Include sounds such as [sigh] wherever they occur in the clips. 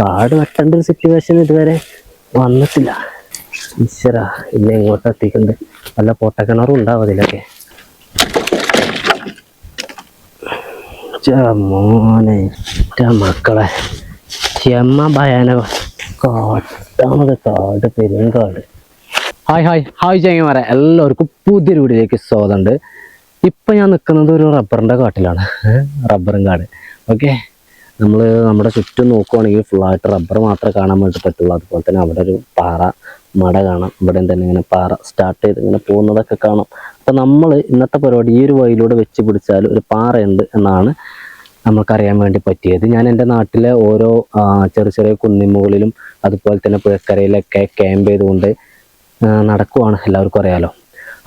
കാട് വെട്ടേണ്ട ഒരു സിറ്റുവേഷൻ ഇതുവരെ വന്നിട്ടില്ല. ഈശ്വര ഇന്നെ ഇങ്ങോട്ട് എത്തിക്കുന്നത് നല്ല പൊട്ടക്കിണറും ഉണ്ടാവും അതിലൊക്കെ. മോനെ മക്കളെ. ചെമ്മ ഭയാനക. കാട്ടാമത് കാട് പെരുങ്കാട്. Hi hi. ഹായ് പറയാം എല്ലാവർക്കും പുതിയൊരു വീടിലേക്ക് സ്വാഗതമുണ്ട്. ഇപ്പം ഞാൻ നിൽക്കുന്നത് ഒരു റബ്ബറിന്റെ കാട്ടിലാണ്. റബ്ബറും കാട്. ഓക്കെ? നമ്മൾ നമ്മുടെ ചുറ്റും നോക്കുവാണെങ്കിൽ ഫുള്ളായിട്ട് റബ്ബർ മാത്രമേ കാണാൻ വേണ്ടി പറ്റുള്ളൂ. അതുപോലെ തന്നെ അവിടെ ഒരു പാറ മട കാണാം. ഇവിടെ തന്നെ ഇങ്ങനെ പാറ സ്റ്റാർട്ട് ചെയ്ത് ഇങ്ങനെ പോകുന്നതൊക്കെ കാണാം. അപ്പം നമ്മൾ ഇന്നത്തെ പരിപാടി ഈ ഒരു വഴിയിലൂടെ വെച്ച് പിടിച്ചാൽ ഒരു പാറയുണ്ട് എന്നാണ് നമുക്കറിയാൻ വേണ്ടി പറ്റിയത്. ഞാൻ എന്റെ നാട്ടിലെ ഓരോ ചെറിയ ചെറിയ കുന്നിമുകളിലും അതുപോലെ തന്നെ പുഴക്കരയിലൊക്കെ ക്യാമ്പ് ചെയ്തുകൊണ്ട് നടക്കുവാണ്. എല്ലാവർക്കും അറിയാലോ?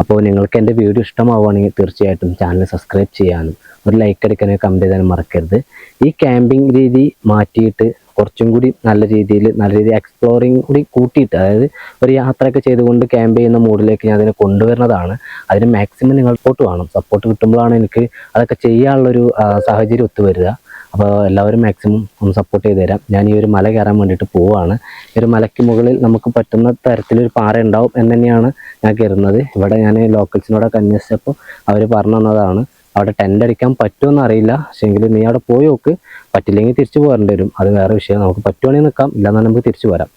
അപ്പോൾ നിങ്ങൾക്ക് എന്റെ വീഡിയോ ഇഷ്ടമാവുകയാണെങ്കിൽ തീർച്ചയായിട്ടും ചാനൽ സബ്സ്ക്രൈബ് ചെയ്യാനും ഒരു ലൈക്ക് അടിക്കാനും കമന്റ് ചെയ്താലും മറക്കരുത്. ഈ ക്യാമ്പിംഗ് രീതി മാറ്റിയിട്ട് കുറച്ചും കൂടി നല്ല രീതിയിൽ നല്ല രീതിയിൽ എക്സ്പ്ലോറിങ് കൂടി കൂട്ടിയിട്ട് അതായത് ഒരു യാത്രയൊക്കെ ചെയ്തുകൊണ്ട് ക്യാമ്പ് ചെയ്യുന്ന മൂഡിലേക്ക് ഞാൻ അതിനെ കൊണ്ടുവരുന്നതാണ്. അതിന് മാക്സിമം നിങ്ങൾ സപ്പോർട്ട് വേണം. സപ്പോർട്ട് കിട്ടുമ്പോഴാണ് എനിക്ക് അതൊക്കെ ചെയ്യാനുള്ളൊരു സാഹചര്യം ഒത്തുവരിക. അപ്പോൾ എല്ലാവരും മാക്സിമം ഒന്ന് സപ്പോർട്ട് ചെയ്ത് തരാം. ഞാൻ ഈ ഒരു മല കയറാൻ വേണ്ടിയിട്ട് പോവുകയാണ് ഈ ഒരു മലയ്ക്ക് മുകളിൽ നമുക്ക് പറ്റുന്ന തരത്തിലൊരു പാറ ഉണ്ടാവും എന്ന് തന്നെയാണ് ഞാൻ കയറുന്നത് ഇവിടെ ഞാൻ ലോക്കൽസിനോടൊക്കെ അന്വേഷിച്ചപ്പോൾ അവർ പറഞ്ഞു തന്നതാണ് അവിടെ ടെന്റ് അടിക്കാൻ പറ്റുമെന്ന് അറിയില്ല. പക്ഷേങ്കിൽ നീ അവിടെ പോയി നോക്ക്. പറ്റില്ലെങ്കിൽ തിരിച്ചു പോരേണ്ടി വരും. അത് വേറെ വിഷയം. നമുക്ക് പറ്റുവാണെങ്കിൽ നിൽക്കാം. ഇല്ലാന്നാൽ നമുക്ക് തിരിച്ചു പോരാം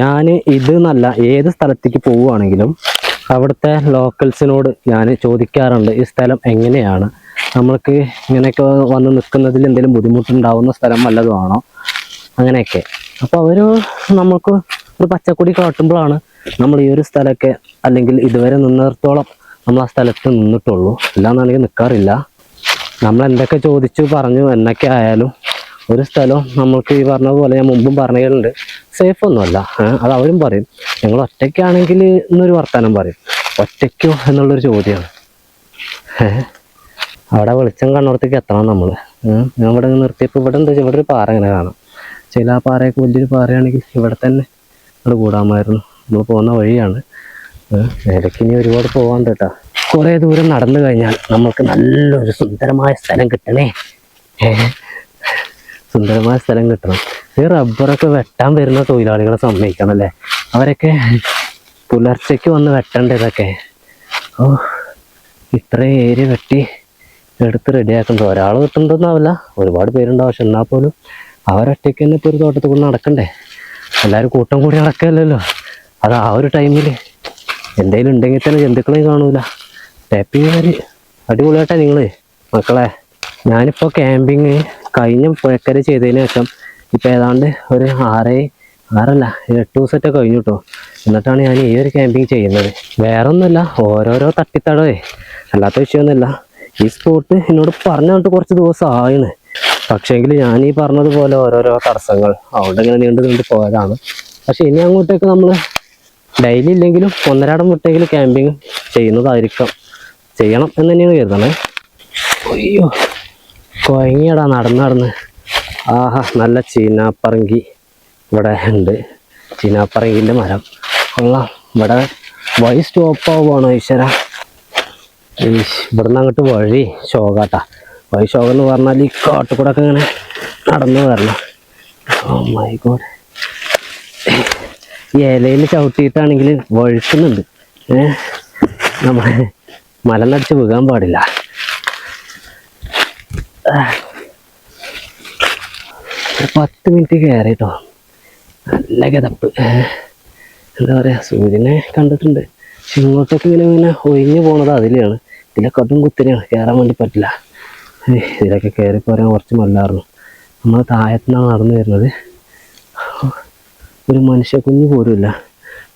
ഞാൻ ഇത് എന്നല്ല ഏത് സ്ഥലത്തേക്ക് പോവുകയാണെങ്കിലും അവിടുത്തെ ലോക്കൽസിനോട് ഞാൻ ചോദിക്കാറുണ്ട് ഈ സ്ഥലം എങ്ങനെയാണ്? നമ്മൾക്ക് ഇങ്ങനെയൊക്കെ വന്ന് നിൽക്കുന്നതിൽ എന്തെങ്കിലും ബുദ്ധിമുട്ടുണ്ടാവുന്ന സ്ഥലം വല്ലതുമാണോ? അങ്ങനെയൊക്കെ. അപ്പോൾ അവർ നമ്മൾക്ക് ഒരു പച്ചക്കൊടി കാട്ടുമ്പോഴാണ് നമ്മൾ ഈ ഒരു സ്ഥലമൊക്കെ അല്ലെങ്കിൽ ഇതുവരെ നിന്നിടത്തോളം നമ്മൾ ആ സ്ഥലത്ത് നിന്നിട്ടുള്ളൂ. അല്ലാന്നാണെങ്കിൽ നിൽക്കാറില്ല. നമ്മൾ എന്തൊക്കെ ചോദിച്ചു പറഞ്ഞു എന്നൊക്കെ ആയാലും ഒരു സ്ഥലം നമ്മൾക്ക് ഈ പറഞ്ഞതുപോലെ പോലെ ഞാൻ മുമ്പും പറഞ്ഞിട്ടുണ്ട്. സേഫ് ഒന്നുമല്ല. അത് അവരും പറയും. ഞങ്ങൾ ഒറ്റയ്ക്കാണെങ്കിൽ എന്നൊരു വർത്തമാനം പറയും. ഒറ്റയ്ക്കോ എന്നുള്ളൊരു ചോദ്യമാണ്. അവിടെ വെളിച്ചം കണ്ണോടത്തേക്ക് എത്തണം നമ്മൾ ഞാൻ ഇവിടെ നിർത്തിയപ്പോൾ ഇവിടെ എന്താ ഇവിടെ ഒരു പാറ ഇങ്ങനെ കാണാം. ചില ആ പാറയൊക്കെ വലിയൊരു പാറയാണെങ്കിൽ ഇവിടെ തന്നെ ഇവിടെ കൂടാമായിരുന്നു. നമ്മൾ പോകുന്ന വഴിയാണ്. ഇടയ്ക്ക് ഇനി ഒരുപാട് പോകാൻ കേട്ടോ. കുറേ ദൂരം നടന്നു കഴിഞ്ഞാൽ നമുക്ക് നല്ലൊരു സുന്ദരമായ സ്ഥലം കിട്ടണേ. സുന്ദരമായ സ്ഥലം കിട്ടണം. ഈ റബ്ബറൊക്കെ വെട്ടാൻ വരുന്ന തൊഴിലാളികളെ സമ്മതിക്കണം അല്ലേ? അവരൊക്കെ പുലർച്ചയ്ക്ക് വന്ന് വെട്ടണ്ട ഇതൊക്കെ? ഓ ഇത്രയും ഏരിയ വെട്ടി എടുത്ത് റെഡിയാക്കുന്നത് ഒരാൾ കിട്ടുന്നതെന്നാവില്ല ഒരുപാട് പേരുണ്ടാവും. പക്ഷെ എന്നാൽ പോലും അവരൊറ്റയ്ക്ക് തന്നെ ഇപ്പോൾ ഒരു തോട്ടത്തിൽ കൊണ്ട് നടക്കണ്ടേ? എല്ലാവരും കൂട്ടം കൂടി നടക്കല്ലല്ലോ. അത് ആ ഒരു ടൈമിൽ എന്തെങ്കിലും ഉണ്ടെങ്കിൽ തന്നെ ജന്തുക്കളെയും കാണൂല. ടാപ്പിങ്ങുകാർ അടിപൊളിയായിട്ടാ നിങ്ങൾ മക്കളെ ഞാനിപ്പോൾ ക്യാമ്പിങ് കഴിഞ്ഞ പുഴക്കര ചെയ്തതിന് ശേഷം ഇപ്പോൾ ഏതാണ്ട് ഒരു ആറ് ആറല്ല എട്ട് ദിവസമൊക്കെ കഴിഞ്ഞു കേട്ടോ എന്നിട്ടാണ് ഞാൻ ഈ ഒരു ക്യാമ്പിങ് ചെയ്യുന്നത്. വേറെ ഓരോരോ തട്ടിത്തടവേ. അല്ലാത്ത വിഷയമൊന്നുമില്ല. ഈ സ്പോട്ട് എന്നോട് പറഞ്ഞിട്ട് കുറച്ച് ദിവസം ആയിണ്. പക്ഷേങ്കിൽ ഞാൻ ഈ പറഞ്ഞതുപോലെ ഓരോരോ തടസ്സങ്ങൾ അതുകൊണ്ട് ഇങ്ങനെ നീണ്ടു നീണ്ടു പോയതാണ്. പക്ഷെ ഇനി അങ്ങോട്ടേക്ക് നമ്മൾ ഡെയിലി ഇല്ലെങ്കിലും ഒന്നരാടം വിട്ടെങ്കിലും ക്യാമ്പിങ് ചെയ്യുന്നതായിരിക്കാം. ചെയ്യണം എന്ന് തന്നെയാണ് കരുതണേ. അയ്യോ കുഴങ്ങിയടാ നടന്ന് നടന്ന്. ആഹാ നല്ല ചീനാപ്പറങ്കി ഇവിടെ ഉണ്ട്. ചീനാപ്പറങ്കിന്റെ മരം. കൊള്ളാം. ഇവിടെ വഴി സ്റ്റോപ്പ് ആവുകയാണോ ഈശ്വര ഈശ്, ഇവിടുന്ന് അങ്ങോട്ട് വഴി ശോകാട്ടാ. വഴി ശോകം എന്ന് പറഞ്ഞാൽ ഈ കാട്ടുകൂടെ ഒക്കെ ഇങ്ങനെ നടന്നു വരണം. ഗോഡ്. ഈ ഇലയിൽ ചവിട്ടിയിട്ടാണെങ്കിൽ വഴുക്കുന്നുണ്ട്. ഏ നമ്മൾ മലന്നടിച്ച് വീകാൻ പാടില്ല. പത്ത് മിനിറ്റ് കയറിട്ടോ. നല്ല കിതപ്പ്. എന്താ പറയുക സൂര്യനെ കണ്ടിട്ടുണ്ട്. പക്ഷെ ഇങ്ങോട്ടേക്ക് ഇങ്ങനെ ഇങ്ങനെ ഒഴിഞ്ഞു പോണത് അതിലെയാണ് ഇതിലെ കടും കുത്തിനെയാണ് കയറാൻ വേണ്ടി പറ്റില്ല. ഇതിലൊക്കെ കയറി പോരാൻ കുറച്ച് മല്ലായിരുന്നു. നമ്മൾ താഴത്തുനിന്നാണ് നടന്നു വരുന്നത്. ഒരു മനുഷ്യ കുഞ്ഞു പോലുമില്ല.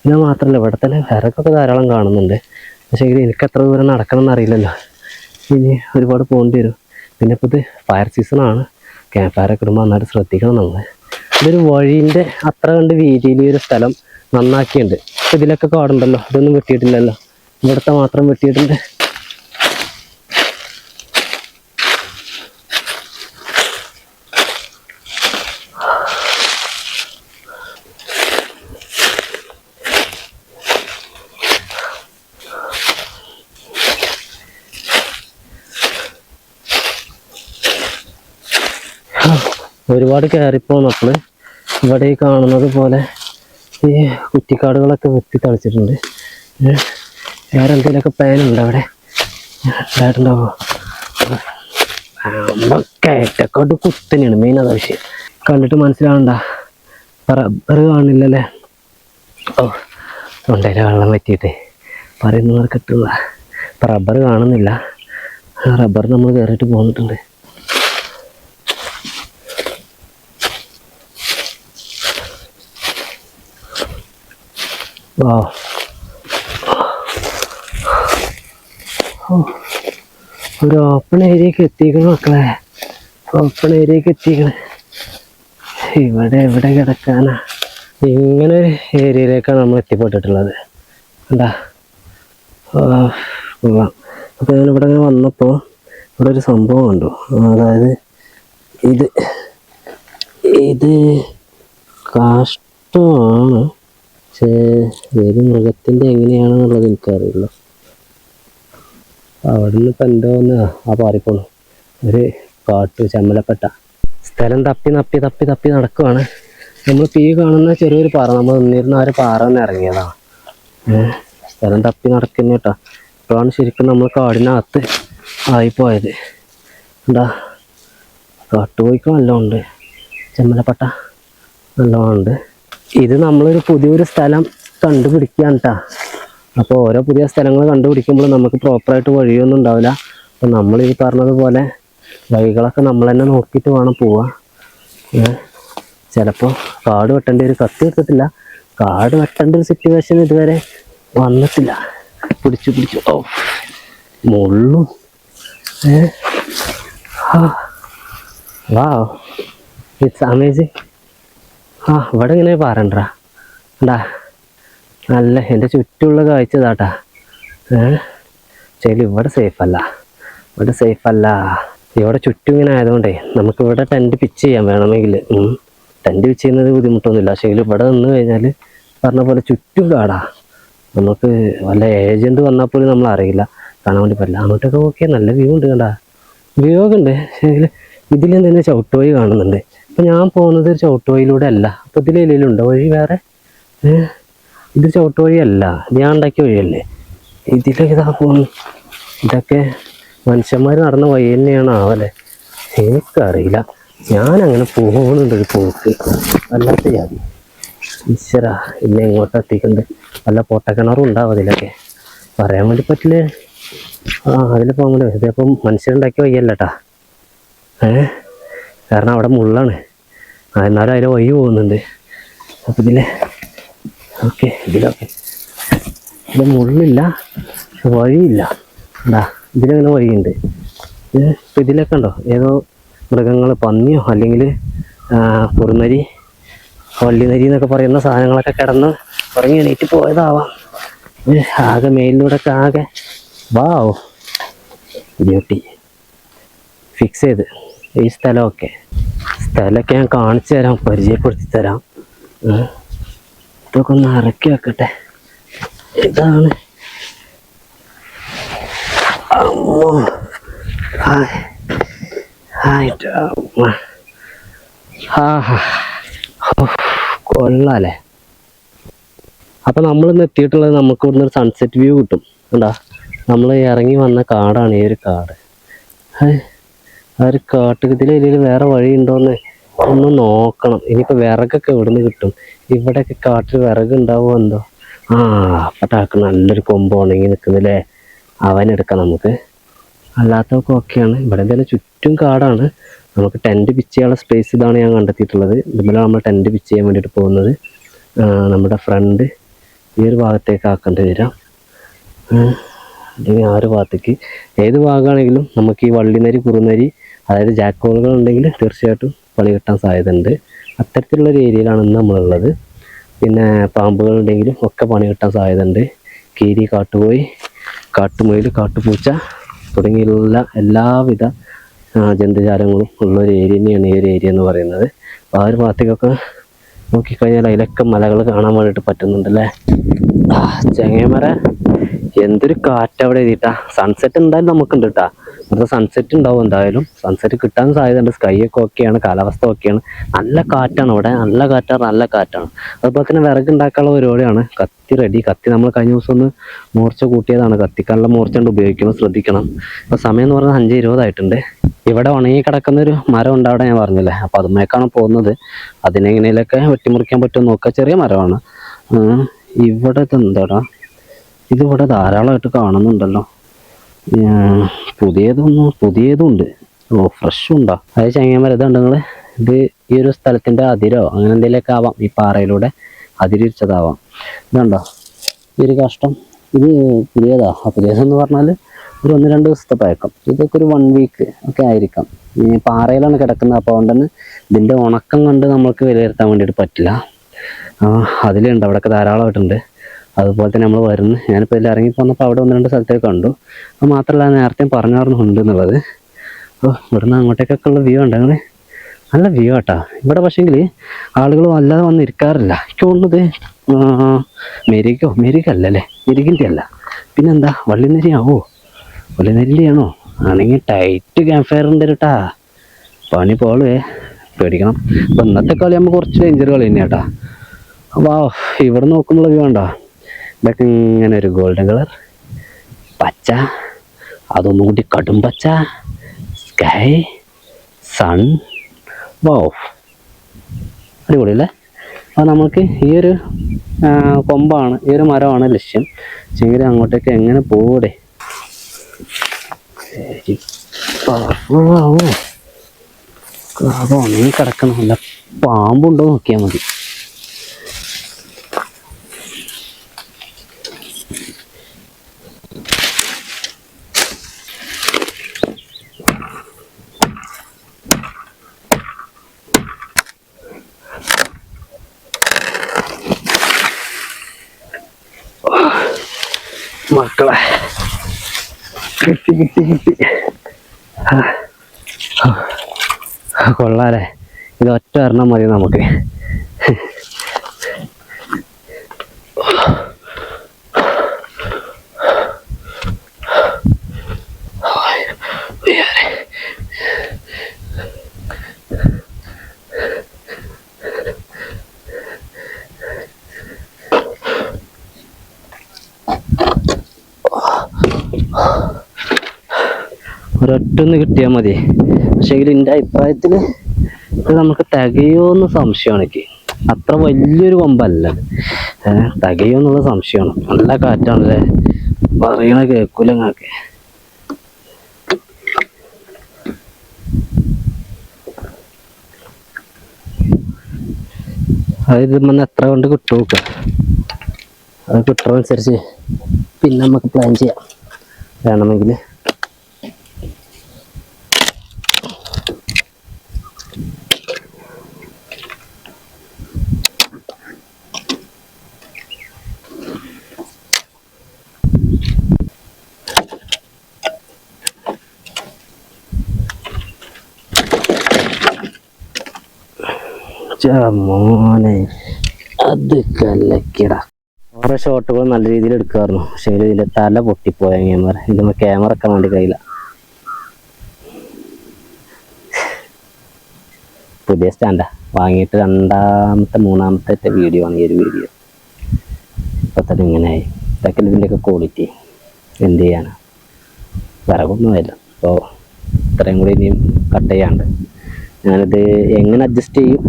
പിന്നെ മാത്രമല്ല ഇവിടെ തന്നെ വിറകൊക്കെ ധാരാളം കാണുന്നുണ്ട്. പക്ഷേ എനിക്ക് എത്ര ദൂരം നടക്കണം എന്നറിയില്ലല്ലോ. ഇനി ഒരുപാട് പോകേണ്ടി വരും. പിന്നെ ഇപ്പോൾ ഇത് ഫയർ സീസണാണ് ക്യാമ്പ് ഫയറൊക്കെ ഇടുമ്പോൾ നന്നായിട്ട് ശ്രദ്ധിക്കണം നമ്മൾ ഇതൊരു വഴീന്റെ അത്ര കണ്ട് വീതിയിൽ ഒരു സ്ഥലം നന്നാക്കിയുണ്ട് ഇതിലൊക്കെ കാടുണ്ടല്ലോ ഇതൊന്നും വെട്ടിയിട്ടില്ലല്ലോ. ഇവിടുത്തെ മാത്രം വെട്ടിയിട്ടുണ്ട്. ഒരുപാട് കയറിപ്പോ നമ്മൾ ഇവിടെ ഈ കാണുന്നത് പോലെ ഈ കുറ്റിക്കാടുകളൊക്കെ വെട്ടി തളിച്ചിട്ടുണ്ട്. വേറെ എന്തെങ്കിലുമൊക്കെ പ്ലാനുണ്ട് അവിടെ? ഉണ്ടായിട്ടുണ്ടാവോ? കയറ്റക്കോട്ട് കുത്തനെയാണ് മെയിൻ അതാ വിഷയം. കണ്ടിട്ട് മനസ്സിലാവണ്ട? റബ്ബർ കാണില്ലല്ലേ ഓ തൊണ്ടയിലെ വെള്ളം പറ്റിയിട്ട് പറയുന്നവർക്ക് കിട്ടുക റബ്ബർ കാണുന്നില്ല. റബ്ബർ നമ്മൾ കയറിയിട്ട് പോന്നിട്ടുണ്ട്. ഒരു ഓപ്പൺ ഏരിയക്ക് എത്തിക്കണ മക്കളെ. ഓപ്പൺ ഏരിയക്ക് എത്തിക്കണ. ഇവിടെ എവിടെ കിടക്കാനാ? ഇങ്ങനെ ഒരു ഏരിയയിലേക്കാണ് നമ്മൾ എത്തിപ്പെട്ടിട്ടുള്ളത്. എന്താ കൊള്ളാം. അപ്പോൾ ഇവിടെ ഇങ്ങനെ വന്നപ്പോൾ ഇവിടെ ഒരു സംഭവം കണ്ടു. അതായത് ഇത് ഇത് കാഷ്ടമാണ് പക്ഷേ ഏത് മൃഗത്തിന്റെ എങ്ങനെയാണെന്നുള്ളത് എനിക്കറിയില്ല. അവിടെ നിന്ന് ഇപ്പം എന്തോ ഒന്ന് ആ പാറിപ്പോണു. ഒരു കാട്ടു ചമ്മലപ്പെട്ട. സ്ഥലം തപ്പി തപ്പി തപ്പി തപ്പി നടക്കുവാണ്. നമ്മൾ ഈ കാണുന്ന ചെറിയൊരു പാറ. നമ്മൾ നിന്നിരുന്ന ആ ഒരു പാറ തന്നെ ഇറങ്ങിയതാണ് സ്ഥലം തപ്പി നടക്കുന്ന കേട്ടോ. ഇപ്പോഴാണ് ശരിക്കും നമ്മൾ കാടിനകത്ത് ആയിപ്പോയത്. എന്താ? കാട്ടുപോയിക്ക് നല്ലോണം ഉണ്ട് ചെമ്മലപ്പട്ട ഉണ്ട് ഇത് നമ്മളൊരു പുതിയൊരു സ്ഥലം കണ്ടുപിടിക്കുകയാണ് കേട്ടോ അപ്പോൾ ഓരോ പുതിയ സ്ഥലങ്ങൾ കണ്ടുപിടിക്കുമ്പോൾ നമുക്ക് പ്രോപ്പറായിട്ട് വഴിയൊന്നും ഉണ്ടാവില്ല. അപ്പോൾ നമ്മൾ ഈ പറഞ്ഞതുപോലെ വഴികളൊക്കെ നമ്മൾ തന്നെ നോക്കിയിട്ട് വേണം പോവാ. ചിലപ്പോൾ കാട് വെട്ടേണ്ട ഒരു കത്തി കിട്ടത്തില്ല. കാട് വെട്ടേണ്ട ഒരു സിറ്റുവേഷൻ ഇതുവരെ വന്നിട്ടില്ല. പിടിച്ചു പിടിച്ചു. ഓ മുള്ളും. വാ ഇറ്റ്സ് അമേസിങ് ആ ഇവിടെ ഇങ്ങനെ പാറണ്ടാ ഉണ്ടാ നല്ല എന്റെ ചുറ്റുമുള്ള കാഴ്ച ഇതാട്ടാ. ഇവിടെ സേഫ് അല്ല. ഇവിടെ സേഫ് അല്ല. ഇവിടെ ചുറ്റും ഇങ്ങനെ ആയതുകൊണ്ടേ നമുക്ക് ഇവിടെ ടെന്റ് പിച്ച് ചെയ്യാൻ വേണമെങ്കിൽ ടെന്റ് പിച്ച് ചെയ്യുന്നത് ബുദ്ധിമുട്ടൊന്നുമില്ല. പക്ഷേ ഇവിടെ നിന്ന് കഴിഞ്ഞാൽ പറഞ്ഞ പോലെ ചുറ്റും കാടാ. നമുക്ക് വല്ല ഏജന്റ് വന്നാൽ പോലും നമ്മൾ അറിയില്ല. കാണാൻ വേണ്ടി പറ്റില്ല. അങ്ങോട്ടൊക്കെ ഓക്കെ നല്ല വ്യൂ ഉണ്ട് കണ്ടാ. വ്യൂ ഒക്കെ ഉണ്ട്. പക്ഷേ ഇതിലെന്തെങ്കിലും ചവിട്ടുവഴി കാണുന്നുണ്ട്. അപ്പം ഞാൻ പോകുന്നത് ഒരു ചവിട്ടുവഴിയിലൂടെ അല്ല അപ്പം ഇതിലേലുണ്ടോ വഴി വേറെ? ഇത് ചവിട്ടുവഴിയല്ല. ഞാൻ ഉണ്ടാക്കിയ വഴിയല്ലേ? ഇതിലേക്ക് ഇതാ പോകുന്നു ഇതൊക്കെ മനുഷ്യന്മാർ നടന്ന വഴി തന്നെയാണ് ആവല്ലേ എനിക്കറിയില്ല. ഞാൻ അങ്ങനെ പോകുന്നുണ്ട് ഒരു പോക്ക്. അല്ലാത്ത ജാതി. ഈശ്വര ഇന്നെ ഇങ്ങോട്ട് എത്തിക്കുന്നുണ്ട് വല്ല പൊട്ടക്കിണറും ഉണ്ടാവും അതിലൊക്കെ. പറയാൻ വേണ്ടി പറ്റില്ല? ആ അതിൽ പോകുമ്പോൾ ഇതിപ്പം മനുഷ്യരുണ്ടാക്കിയ വഴിയല്ലട്ടാ ഏ? കാരണം അവിടെ മുള്ളാണ്. എന്നാലും അതിലെ വഴി പോകുന്നുണ്ട്. അപ്പം ഇതിലെ ഓക്കെ ഇതിലൊക്കെ. ഇത് മുള്ളില്ല വഴിയില്ല. എന്താ ഇതിലങ്ങനെ വഴിയുണ്ട്. ഇപ്പം ഇതിലൊക്കെ ഉണ്ടോ? ഏതോ മൃഗങ്ങൾ പന്നിയോ അല്ലെങ്കിൽ കുറുനരി വള്ളിനരി എന്നൊക്കെ പറയുന്ന സാധനങ്ങളൊക്കെ കിടന്ന് ഉറങ്ങി എണീറ്റ് പോയതാവാം. ആകെ മേലിലൂടെ ആകെ വാവ് ബ്യൂട്ടി ഫിക്സ് ചെയ്ത്. ഈ സ്ഥലമൊക്കെ സ്ഥലമൊക്കെ ഞാൻ കാണിച്ചു തരാം പരിചയപ്പെടുത്തി തരാം. ഇതൊക്കെ ഒന്ന് ഇറക്കി വെക്കട്ടെ ഇതാണ് അമ്മോ. ഹായ്. ഹായ്. ഹോ, കൊള്ളാല്ലേ ഇന്ന് എത്തിയിട്ടുള്ളത് നമുക്ക് ഇവിടുന്ന് ഒരു സൺസെറ്റ് വ്യൂ കിട്ടും എന്താ നമ്മൾ ഇറങ്ങി വന്ന കാടാണ് ഈ ഒരു കാട് ഹായ്. ആ ഒരു ഇതിൽ വേറെ വഴി ഉണ്ടോന്ന് ഒന്ന് നോക്കണം. ഇനിയിപ്പോ വിറകൊക്കെ ഇവിടുന്ന് കിട്ടും? ഇവിടെയൊക്കെ കാട്ടിൽ വിറക് ഉണ്ടാവുമോ എന്തോ? ആ അപ്പട്ടാക്ക് നല്ലൊരു കൊമ്പ് ഉണങ്ങി നിൽക്കുന്നില്ലേ? അവനെടുക്കാം നമുക്ക്. അല്ലാത്തതൊക്കെ ഓക്കെയാണ് ഇവിടെ എന്തായാലും ചുറ്റും കാടാണ്. നമുക്ക് ടെന്റ് പിച്ച് ചെയ്യാനുള്ള സ്പേസ് ഇതാണ് ഞാൻ കണ്ടെത്തിയിട്ടുള്ളത്. ഇതുപോലെ നമ്മൾ ടെന്റ് പിച്ച് ചെയ്യാൻ വേണ്ടിയിട്ട് പോകുന്നത്. നമ്മുടെ ഫ്രണ്ട് ഈ ഒരു ഭാഗത്തേക്ക് ആക്കേണ്ടി വരാം. അല്ലെങ്കിൽ ആ ഒരു ഭാഗത്തേക്ക്. ഏത് ഭാഗമാണെങ്കിലും നമുക്ക് ഈ വള്ളിനരി കുറുനരി അതായത് ജാക്കോളുകൾ ഉണ്ടെങ്കിൽ തീർച്ചയായിട്ടും പണി കിട്ടാൻ സാധ്യതയുണ്ട്. അത്തരത്തിലുള്ള ഒരു ഏരിയയിലാണ് ഇന്ന് നമ്മളുള്ളത്. പിന്നെ പാമ്പുകൾ ഉണ്ടെങ്കിലും ഒക്കെ പണി കിട്ടാൻ സാധ്യതയുണ്ട്. കീരി കാട്ടുപോയി കാട്ടുമുയിൽ കാട്ടുപൂച്ച തുടങ്ങിയുള്ള എല്ലാവിധ ജന്തുജാലങ്ങളും ഉള്ള ഒരു ഏരിയ തന്നെയാണ് ഈ ഒരു ഏരിയ എന്ന് പറയുന്നത്. ആ ഒരു ഭാഗത്തേക്കൊക്കെ നോക്കിക്കഴിഞ്ഞാൽ അതിലൊക്കെ മലകൾ കാണാൻ വേണ്ടിയിട്ട് പറ്റുന്നുണ്ടല്ലേ ചെങ്ങമര എന്തൊരു കാറ്റ് അവിടെ എഴുതിട്ടാ സൺസെറ്റ് എന്തായാലും നമുക്കുണ്ട് കേട്ടാ ഇവിടുത്തെ സൺസെറ്റ് ഉണ്ടാവും എന്തായാലും. സൺസെറ്റ് കിട്ടാൻ സാധ്യതയുണ്ട്. സ്കൈ ഒക്കെ ഓക്കെയാണ് കാലാവസ്ഥ ഓക്കെയാണ് നല്ല കാറ്റാണ് ഇവിടെ. നല്ല കാറ്റാണ് നല്ല കാറ്റാണ്. അതുപോലെ തന്നെ വിറക് ഉണ്ടാക്കാനുള്ള പരിപാടിയാണ്. കത്തി റെഡി കത്തി നമ്മൾ കഴിഞ്ഞ ദിവസം ഒന്ന് മൂർച്ച കൂട്ടിയതാണ്. കത്തിക്കാനുള്ള മൂർച്ച കൊണ്ട് ഉപയോഗിക്കുമ്പോൾ ശ്രദ്ധിക്കണം. ഇപ്പൊ സമയം എന്ന് പറഞ്ഞാൽ അഞ്ച് ഇരുപതായിട്ടുണ്ട് ഇവിടെ ഉണങ്ങി കിടക്കുന്ന ഒരു മരം ഉണ്ട് അവിടെ ഞാൻ പറഞ്ഞില്ലേ. അപ്പൊ അതുമേക്കാണ് പോകുന്നത്. അതിനെങ്ങനെയൊക്കെ വെട്ടിമുറിക്കാൻ പറ്റുമോ നോക്കുക. ചെറിയ മരമാണ്. ഇവിടെ ഇത് എന്താടാ? ഇതിവിടെ ധാരാളമായിട്ട് കാണുന്നുണ്ടല്ലോ. പുതിയതൊന്നും പുതിയതും ഉണ്ട് ഓ ഫ്രഷും ഉണ്ടോ അത് ചങ്ങന്മാർ ഇതുണ്ട് നിങ്ങൾ ഇത് ഈ ഒരു സ്ഥലത്തിന്റെ അതിരോ അങ്ങനെ എന്തെങ്കിലുമൊക്കെ ആവാം ഈ പാറയിലൂടെ അതിരിച്ചതാവാം. ഇതുണ്ടോ? ഈ ഒരു കഷ്ടം. ഇത് പുതിയതാ. പുതിയതെന്ന് പറഞ്ഞാൽ ഒരു ഒന്ന് രണ്ട് ദിവസത്തെ പഴക്കം. ഇതൊക്കെ ഒരു വൺ വീക്ക് ഒക്കെ ആയിരിക്കാം. ഈ പാറയിലാണ് കിടക്കുന്നത്. അപ്പോൾ അതുകൊണ്ട് തന്നെ ഉണക്കം കണ്ട് നമ്മൾക്ക് വിലയിരുത്താൻ വേണ്ടിയിട്ട് പറ്റില്ല. ആ അതിലുണ്ട്. അവിടെയൊക്കെ ധാരാളമായിട്ടുണ്ട്. അതുപോലെ തന്നെ നമ്മൾ വരുന്നു ഞാനിപ്പോൾ ഇതിൽ ഇറങ്ങി പോന്നപ്പോൾ അവിടെ ഒന്ന് രണ്ട് സ്ഥലത്തേക്ക് കണ്ടു. അത് മാത്രമല്ല നേരത്തെ പറഞ്ഞു ഉണ്ട് എന്നുള്ളത്. അപ്പോൾ ഇവിടുന്ന് അങ്ങോട്ടേക്കൊക്കെ ഉള്ള വ്യൂ ഉണ്ട് അങ്ങനെ നല്ല വ്യൂ ആട്ടാ. ഇവിടെ പക്ഷേങ്കിൽ ആളുകൾ വല്ലാതെ വന്ന് ഇരിക്കാറില്ല. എനിക്ക് തോന്നുന്നത് മെരുകോ മെരുകല്ല അല്ലേ മെരുകിന്റെ അല്ല പിന്നെന്താ? വള്ളിനരിയാവോ? വള്ളിനരിയാണോ? ആണെങ്കിൽ ടൈറ്റ് ക്യാമ്പ് ഫയർ ഉണ്ട് കേട്ടാ പണി പോളുവേ പേടിക്കണം. അപ്പം ഇന്നത്തെ കളി നമുക്ക് കുറച്ച് ഡേഞ്ചർ കളി തന്നെയാട്ടാ. വാ ഇവിടെ നോക്കുമ്പോൾ വ്യൂ ഉണ്ടോ ഇതൊക്കെ ഇങ്ങനെ ഒരു ഗോൾഡൻ കളർ പച്ച അതൊന്നും കൂടി കടും പച്ച. സ്കൈ സൺ വോ അടിപൊളി അല്ലേ അപ്പോൾ നമുക്ക് ഈ ഒരു കൊമ്പാണ് ഈ ഒരു മരമാണ് ലക്ഷ്യം. ചീര അങ്ങോട്ടേക്ക് എങ്ങനെ പോകൂടെ നീ ഉണങ്ങി കിടക്കണം അല്ല പാമ്പുണ്ടോ നോക്കിയാൽ മതി മക്കളെ കിട്ടി കിട്ടി കിട്ടി കൊള്ളാലേ. ഇത് ഒറ്റ ഒരെണ്ണം മതി നമുക്ക്. ഒരൊറ്റൊന്ന് കിട്ടിയാൽ മതി. പക്ഷേ എന്റെ അഭിപ്രായത്തിൽ ഇത് നമുക്ക് തികയോന്ന് സംശയമാണ് എനിക്ക് അത്ര വലിയൊരു കൊമ്പല്ല. തികയോ എന്നുള്ള സംശയമാണ്. നല്ല കാറ്റാണല്ലേ? പറയണ കേൾക്കൂല നിങ്ങൾക്ക് അതായത് ഇതുമെന്ന് എത്ര കൊണ്ട് കിട്ടും നോക്കുക അത് കിട്ടുന്നതനുസരിച്ച് പിന്നെ നമുക്ക് പ്ലാൻ ചെയ്യാം. വേണമെങ്കിൽ മോനെ അത് കലക്കിട. ഓരോ ഷോട്ടുകൾ നല്ല രീതിയിൽ എടുക്കാറുന്നു പക്ഷേ ഇതിന്റെ തല പൊട്ടിപ്പോയ ക്യാമറ ഇതിന്റെ ക്യാമറ ഒക്കെ വേണ്ടി കയ്യില പുതിയ സ്റ്റാൻഡാ വാങ്ങിയിട്ട് രണ്ടാമത്തെ മൂന്നാമത്തെ വീഡിയോ ആണ് ഈ ഒരു വീഡിയോ ഇപ്പൊ തന്നെ ഇങ്ങനെയായി ഇതൊക്കെ ഇതിന്റെയൊക്കെ ക്വാളിറ്റി എന്ത് ചെയ്യാനാ? വിറകൊന്നുമില്ല അപ്പോൾ ഇത്രയും കൂടി ഇനിയും കട്ട് ചെയ്യാണ്ട് ഞാനിത് എങ്ങനെ അഡ്ജസ്റ്റ് ചെയ്യും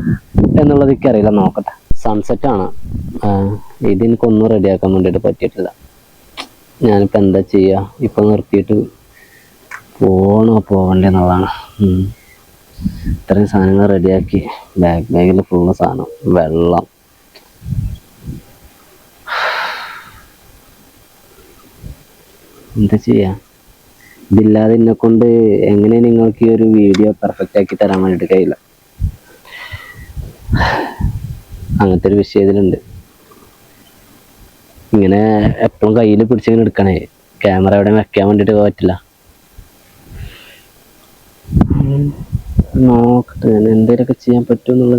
എന്നുള്ളത് അറിയില്ല നോക്കട്ടെ. സൺസെറ്റ് ആണ്. ഇത് എനിക്കൊന്നും റെഡിയാക്കാൻ വേണ്ടിയിട്ട് പറ്റിയിട്ടില്ല. ഞാനിപ്പോൾ എന്താ ചെയ്യുക ഇപ്പം നിർത്തിയിട്ട് പോകണോ പോകണ്ടേ എന്നുള്ളതാണ്. ഇത്രയും സാധനങ്ങൾ റെഡിയാക്കി ബാഗ് ബാഗിൽ ഫുള്ള് സാധനം. വെള്ളം. എന്താ ചെയ്യാ? ഇതില്ലാതെ എന്നെ കൊണ്ട് എങ്ങനെ നിങ്ങൾക്ക് ഈ ഒരു വീഡിയോ പെർഫെക്റ്റ് ആക്കി തരാൻ വേണ്ടിയിട്ട് കഴിയില്ല. അങ്ങനത്തെ ഒരു വിഷയം ഇതിലുണ്ട്. ഇങ്ങനെ എപ്പോഴും കയ്യിൽ പിടിച്ചിങ്ങനെ എടുക്കണേ. ക്യാമറ എവിടെ വെക്കാൻ വേണ്ടിയിട്ട് പറ്റില്ല. നോക്കട്ടെ ഞാൻ എന്തേലൊക്കെ ചെയ്യാൻ പറ്റുമെന്നുള്ള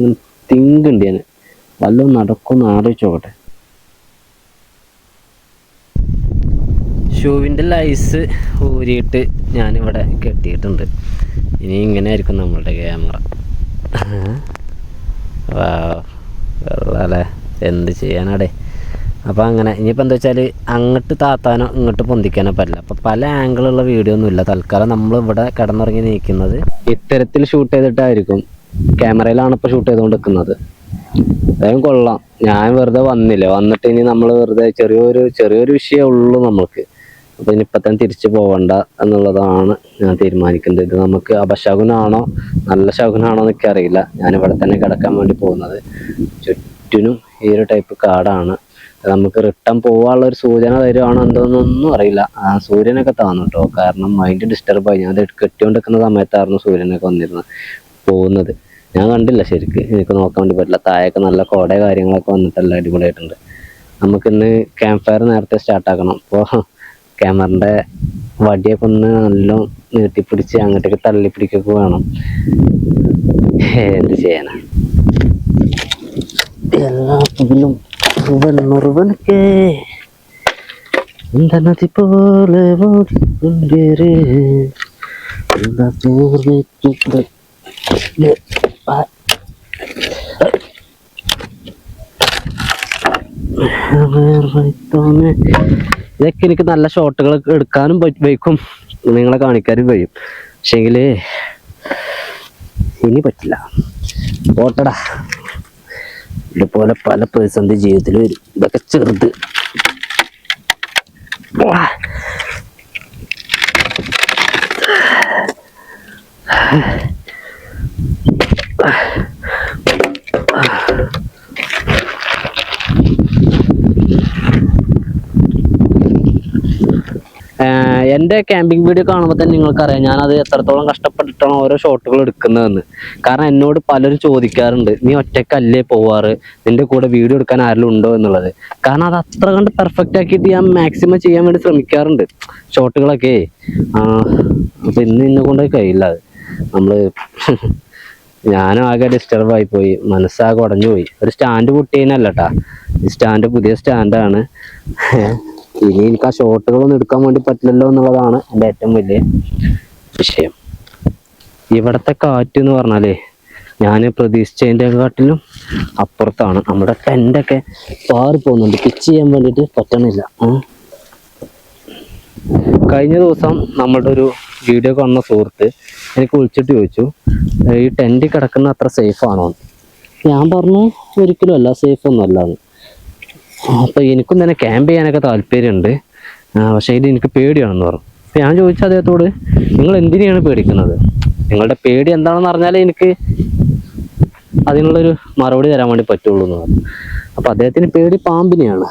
തിങ്ക് ഉണ്ട് ഞാൻ വല്ലതും നടക്കുമെന്ന് ആലോചിച്ച് ഷൂവിന്റെ ലൈസ് ഊരിയിട്ട് ഞാനിവിടെ കെട്ടിയിട്ടുണ്ട്. ഇനി ഇങ്ങനെ ആയിരിക്കും നമ്മളുടെ ക്യാമറ. വെള്ളല്ലേ എന്ത് ചെയ്യാനാടേ? അപ്പോൾ അങ്ങനെ ഇനിയിപ്പോൾ എന്താ വെച്ചാൽ അങ്ങോട്ട് താത്താനോ ഇങ്ങോട്ട് പൊന്തിക്കാനോ പറ്റില്ല. അപ്പോൾ പല ആംഗിളുള്ള വീഡിയോ ഒന്നുമില്ല. തൽക്കാലം നമ്മൾ ഇവിടെ കിടന്നുറങ്ങി നിൽക്കുന്നത് ഇത്തരത്തിൽ ഷൂട്ട് ചെയ്തിട്ടായിരിക്കും. ക്യാമറയിലാണ് ഇപ്പോൾ ഷൂട്ട് ചെയ്തുകൊണ്ട് നിൽക്കുന്നത് അതായത് കൊള്ളാം. ഞാൻ വെറുതെ വന്നില്ല. വന്നിട്ട് ഇനി നമ്മൾ വെറുതെ ചെറിയൊരു ചെറിയൊരു വിഷയമേ ഉള്ളൂ നമുക്ക് അപ്പോൾ ഇനി തന്നെ തിരിച്ചു പോവണ്ട എന്നുള്ളതാണ് ഞാൻ തീരുമാനിക്കുന്നത്. ഇത് നമുക്ക് അപശകുനാണോ നല്ല ശകുനാണോ എന്നൊക്കെ അറിയില്ല. ഞാൻ ഇവിടെ തന്നെ കിടക്കാൻ വേണ്ടി പോകുന്നത്. ചുറ്റിനും ഈ ഒരു ടൈപ്പ് കാടാണ്. നമുക്ക് റിട്ടേൺ പോകാനുള്ള ഒരു സൂചന തരുവാണോ എന്തോന്നൊന്നും അറിയില്ല. ആ സൂര്യനൊക്കെ താന്നു കേട്ടോ കാരണം മൈൻഡ് ഡിസ്റ്റർബ് ആയി. ഞാൻ അത് കെട്ടിക്കൊണ്ടിരിക്കുന്ന സമയത്തായിരുന്നു സൂര്യനൊക്കെ വന്നിരുന്നത്. പോകുന്നത്. ഞാൻ കണ്ടില്ല ശരിക്ക്. എനിക്ക് നോക്കാൻ വേണ്ടി പറ്റില്ല. താഴെയൊക്കെ നല്ല കോട കാര്യങ്ങളൊക്കെ വന്നിട്ടല്ല അടിപൊളിയായിട്ടുണ്ട്. നമുക്കിന്ന് ക്യാമ്പ് ഫയർ നേരത്തെ സ്റ്റാർട്ടാക്കണം അപ്പോൾ ക്യാമറിന്റെ വടിയൊക്കെ ഒന്ന് നല്ല നീട്ടിപ്പിടിച്ച് അങ്ങോട്ടേക്ക് തള്ളിപ്പിടിക്കൊക്കെ വേണം. എന്ത് ചെയ്യാനാ? എല്ലാത്തിലും ഓടിക്കൊണ്ടേരെ എന്താ തോന്നിട്ടുണ്ട് ഇതൊക്കെ എനിക്ക് നല്ല ഷോട്ടുകൾ എടുക്കാനും വയ്ക്കും. നിങ്ങളെ കാണിക്കാനും കഴിയും പക്ഷേങ്കിൽ ഇനി പറ്റില്ല. ഓട്ടടാ ഇതുപോലെ പല പ്രതിസന്ധി ജീവിതത്തിൽ വരും. ഇതൊക്കെ ചെറുത്. വാ. ആഹ് എന്റെ ക്യാമ്പിംഗ് വീഡിയോ കാണുമ്പോൾ തന്നെ നിങ്ങൾക്കറിയാം ഞാനത് എത്രത്തോളം കഷ്ടപ്പെട്ടിട്ടാണ് ഓരോ ഷോട്ടുകൾ എടുക്കുന്നതെന്ന്. കാരണം എന്നോട് പലരും ചോദിക്കാറുണ്ട് നീ ഒറ്റക്കല്ലേ പോവാറ്? നിന്റെ കൂടെ വീഡിയോ എടുക്കാൻ ആരെങ്കിലും ഉണ്ടോ? എന്നുള്ളത്. കാരണം അത് അത്ര കണ്ട് പെർഫെക്റ്റ് ആക്കിയിട്ട് ഞാൻ മാക്സിമം ചെയ്യാൻ വേണ്ടി ശ്രമിക്കാറുണ്ട്. ഷോട്ടുകളൊക്കെ അപ്പൊ ഇന്ന് ഇന്നെ കൊണ്ട് കഴിയില്ല അത്. നമ്മൾ [laughs] ഞാനും ആകെ ഡിസ്റ്റർബ് ആയി പോയി. മനസ്സാകെ ഉടഞ്ഞു പോയി. ഒരു സ്റ്റാൻഡ് പൊട്ടിയതിനല്ലട്ടാ ഈ സ്റ്റാൻഡ് പുതിയ സ്റ്റാൻഡാണ് [laughs] ഇനി എനിക്ക് ആ ഷോട്ടുകളൊന്നും എടുക്കാൻ വേണ്ടി പറ്റില്ലല്ലോ എന്നുള്ളതാണ് എന്റെ ഏറ്റവും വലിയ വിഷയം. ഇവിടത്തെ കാറ്റ് എന്ന് പറഞ്ഞാലേ ഞാൻ പ്രതീക്ഷിച്ചതിന്റെ കാട്ടിലും അപ്പുറത്താണ്. നമ്മുടെ ടെന്റൊക്കെ പാറി പോകുന്നുണ്ട്. പിച്ച് ചെയ്യാൻ വേണ്ടിയിട്ട് പറ്റണില്ല. കഴിഞ്ഞ ദിവസം നമ്മളുടെ ഒരു വീഡിയോ കാണുന്ന സുഹൃത്ത് എനിക്ക് വിളിച്ചിട്ട് ചോദിച്ചു ഈ ടെന്റ് കിടക്കുന്ന അത്ര സേഫ് ആണോ? ഞാൻ പറഞ്ഞു ഒരിക്കലും അല്ല സേഫ് ഒന്നും അല്ല എന്ന് അപ്പൊ എനിക്കും തന്നെ ക്യാമ്പ് ചെയ്യാനൊക്കെ താല്പര്യമുണ്ട്. പക്ഷേ ഇത് എനിക്ക് പേടിയാണെന്ന് പറഞ്ഞു. അപ്പൊ ഞാൻ ചോദിച്ച അദ്ദേഹത്തോട് നിങ്ങൾ എന്തിനെയാണ് പേടിക്കുന്നത്? നിങ്ങളുടെ പേടി എന്താണെന്ന് അറിഞ്ഞാലേ എനിക്ക് അതിനുള്ളൊരു മറുപടി തരാൻ വേണ്ടി പറ്റുള്ളൂ എന്ന് പറഞ്ഞു. അപ്പൊ അദ്ദേഹത്തിന് പേടി പാമ്പിനെയാണ്.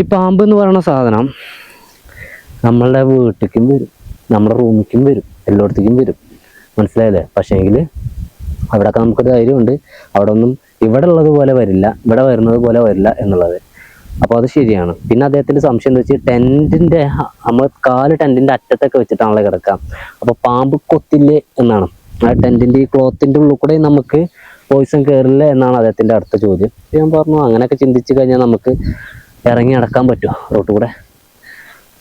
ഈ പാമ്പ് എന്ന് പറയുന്ന സാധനം നമ്മളുടെ വീട്ടിലേക്കും വരും. നമ്മുടെ റൂമിലേക്കും വരും. എല്ലായിടത്തേക്കും വരും. മനസ്സിലായില്ലേ? പക്ഷേങ്കിൽ അവിടെയൊക്കെ നമുക്ക് ധൈര്യമുണ്ട്. അവിടെ ഒന്നും ഇവിടെ ഉള്ളത് പോലെ വരില്ല ഇവിടെ വരുന്നത് പോലെ വരില്ല എന്നുള്ളത്. അപ്പോൾ അത് ശരിയാണ്. പിന്നെ അദ്ദേഹത്തിന്റെ സംശയം എന്ന് വെച്ചാൽ ടെന്റിന്റെ നമ്മൾ കാൽ ടെന്റിന്റെ അറ്റത്തൊക്കെ വെച്ചിട്ടാണല്ലോ കിടക്കാം അപ്പോൾ പാമ്പ് കൊത്തില്ലേ എന്നാണ്. ആ ടെന്റിന്റെ ഈ ക്ലോത്തിന്റെ ഉള്ളിൽ കൂടെ നമുക്ക് പോയിസൺ കയറില്ല എന്നാണ് അദ്ദേഹത്തിന്റെ അടുത്ത ചോദ്യം. ഞാൻ പറഞ്ഞു അങ്ങനെയൊക്കെ ചിന്തിച്ചു കഴിഞ്ഞാൽ നമുക്ക് ഇറങ്ങി നടക്കാൻ പറ്റുമോ റോട്ട് കൂടെ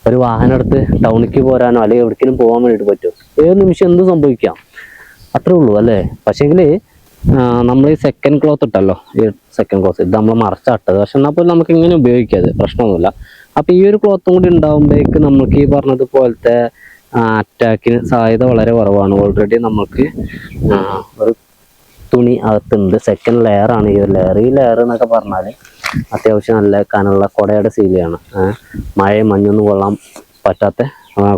ഒരു വാഹനം എടുത്ത് ടൗണിലേക്ക് പോരാനോ അല്ലെങ്കിൽ എവിടേക്കും പോകാൻ വേണ്ടിയിട്ട് പറ്റുമോ ഏത് നിമിഷം എന്ത് സംഭവിക്കാം? അത്രേ ഉള്ളൂ അല്ലേ? പക്ഷേങ്കിൽ നമ്മൾ ഈ സെക്കൻഡ് ക്ലോത്ത് ഇട്ടല്ലോ. ഈ സെക്കൻഡ് ക്ലോത്ത് ഇത് നമ്മൾ മറച്ചാട്ടത് പക്ഷെ എന്നാൽ പോലും നമുക്ക് ഇങ്ങനെ ഉപയോഗിക്കാം പ്രശ്നമൊന്നുമില്ല. അപ്പോൾ ഈ ഒരു ക്ലോത്തും കൂടി ഉണ്ടാകുമ്പോഴേക്ക് നമുക്ക് ഈ പറഞ്ഞതുപോലത്തെ അറ്റാക്കിന് സാധ്യത വളരെ കുറവാണ്. ഓൾറെഡി നമുക്ക് ഒരു തുണി അകത്തുണ്ട്. സെക്കൻഡ് ലെയർ ആണ് ഈ ഒരു ലെയർ ഈ ലെയർ എന്നൊക്കെ പറഞ്ഞാൽ അത്യാവശ്യം നല്ല കനുള്ള കുടയുടെ സീലയാണ് മഴയും മഞ്ഞൊന്നും കൊള്ളാൻ പറ്റാത്ത